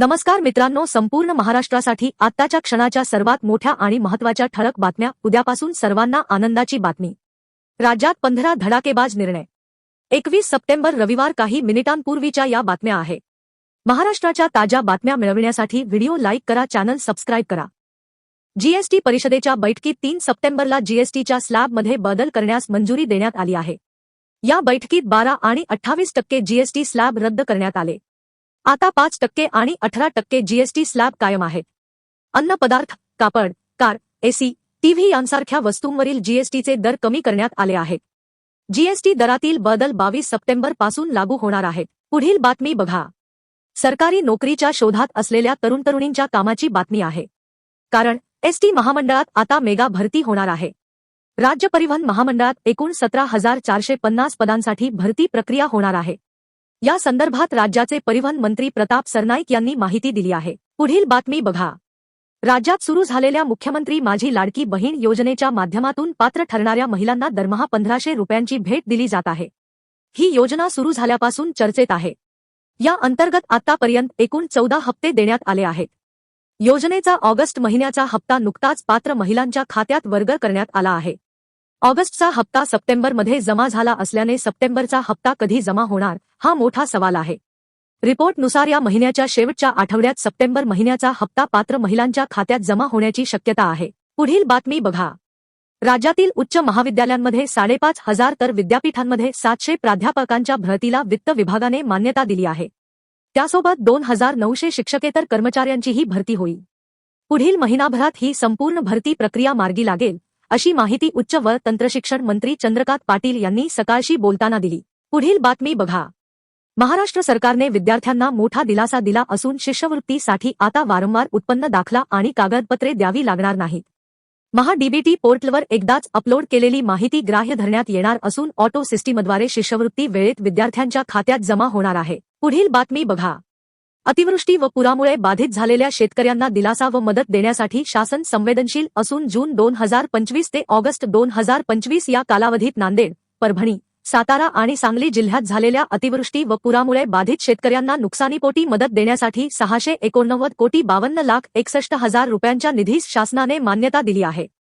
नमस्कार मित्रांनो संपूर्ण महाराष्ट्रासाठी आत्ताच्या क्षणाच्या सर्वात मोठ्या आणि महत्त्वाच्या ठळक बातम्या उद्यापासून सर्वांना आनंदाची बातमी. राज्यात पंधरा धडाकेबाज निर्णय. एकवीस सप्टेंबर रविवार काही मिनिटांपूर्वीच्या या बातम्या आहे महाराष्ट्राच्या ताज्या बातम्या मिळविण्यासाठी व्हिडिओ लाईक करा चॅनल सबस्क्राईब करा. जीएसटी परिषदेच्या बैठकीत तीन सप्टेंबरला जीएसटीच्या स्लॅबमध्ये बदल करण्यास मंजुरी देण्यात आली आहे. या बैठकीत बारा आणि अठ्ठावीस टक्के जीएसटी स्लॅब रद्द करण्यात आले. आता पाच टक्के आणि अठरा टक्के जीएसटी स्लॅब कायम आहेत अन्न पदार्थ कापड कार एसी टीव्ही यांसारख्या वस्तूंवरील जीएसटीचे दर कमी करण्यात आले आहेत जीएसटी दरातील बदल बावीस सप्टेंबरपासून लागू होणार आहेत पुढील बातमी बघा. सरकारी नोकरीच्या शोधात असलेल्या तरुण तरुणींच्या कामाची बातमी आहे. कारण एसटी महामंडळात आता मेगा भरती होणार आहे. राज्य परिवहन महामंडळात एकूण सतरा हजार चारशे पन्नास पदांसाठी भरती प्रक्रिया होणार आहे. या संदर्भात राज्याचे परिवहन मंत्री प्रताप सरनाईक यांनी माहिती दिली आहे. पुढील बातमी बघा. राज्यात सुरू झालेल्या मुख्यमंत्री माझी लाडकी बहीण योजनेच्या माध्यमातून पात्र ठरणाऱ्या महिलांना दरमहा पंधराशे रुपयांची भेट दिली जात आहे. ही योजना सुरू झाल्यापासून चर्चेत आहे. या अंतर्गत आतापर्यंत एकूण चौदा हप्ते देण्यात आले आहेत. योजनेचा ऑगस्ट महिन्याचा हप्ता नुकताच पात्र महिलांच्या खात्यात वर्ग करण्यात आला आहे. ऑगस्टचा हप्ता सप्टेंबरमध्ये जमा झाला असल्याने सप्टेंबरचा हप्ता कधी जमा होणार हा मोठा सवाल आहे. रिपोर्टनुसार या महिन्याच्या शेवटच्या आठवड्यात सप्टेंबर महिन्याचा हप्ता पात्र महिलांच्या खात्यात जमा होण्याची शक्यता आहे. पुढील बातमी बघा. राज्यातील उच्च महाविद्यालयांमध्ये साडेपाच हजार तर विद्यापीठांमध्ये सातशे प्राध्यापकांच्या भरतीला वित्त विभागाने मान्यता दिली आहे. त्यासोबत दोन हजार नऊशे शिक्षकेतर कर्मचाऱ्यांचीही भरती होईल. पुढील महिनाभरात ही संपूर्ण भरती प्रक्रिया मार्गी लागेल अशी माहिती उच्च व तंत्रशिक्षण मंत्री चंद्रकांत पाटील यांनी सकाळशी बोलताना दिली. पुढील बातमी बघा. महाराष्ट्र सरकारने विद्यार्थ्यांना मोठा दिलासा दिला असून शिष्यवृत्तीसाठी आता वारंवार उत्पन्न दाखला आणि कागदपत्रे द्यावी लागणार नाहीत. महाडीबीटी पोर्टलवर एकदाच अपलोड केलेली माहिती ग्राह्य धरण्यात येणार असून ऑटो सिस्टीमद्वारे शिष्यवृत्ती वेळेत विद्यार्थ्यांच्या खात्यात जमा होणार आहे. पुढील बातमी बघा. अतिवृष्टी व पुरामुळे बाधित झालेल्या शेतकऱ्यांना दिलासा व मदत देण्यासाठी शासन संवेदनशील असून जून दोन हजार पंचवीस ते ऑगस्ट दोन हजार पंचवीस या कालावधीत नांदेड परभणी सातारा आणि सांगली जिल्ह्यात झालेल्या अतिवृष्टी व पुरामुळे बाधित शेतकऱ्यांना नुकसानीपोटी मदत देण्यासाठी सहाशे एकोणनव्वद कोटी बावन्न लाख एकसष्ट हजार रुपयांच्या निधीस शासनाने मान्यता दिली आहे.